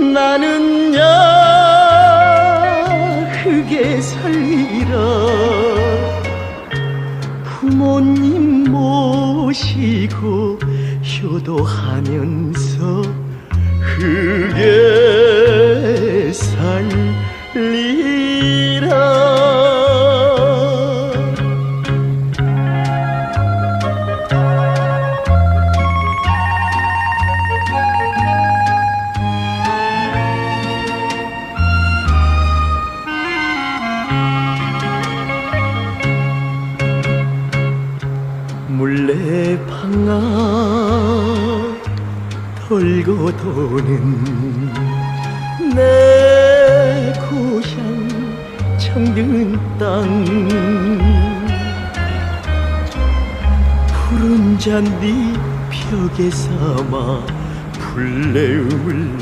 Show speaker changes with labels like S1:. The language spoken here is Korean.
S1: 나는 야흑에 살리라. 부모님 모시고 효도하면서 흑에 살리라 물레 방아 돌고 도는 내 고향 청든 땅. 푸른 잔디 벽에 삼아 불내음을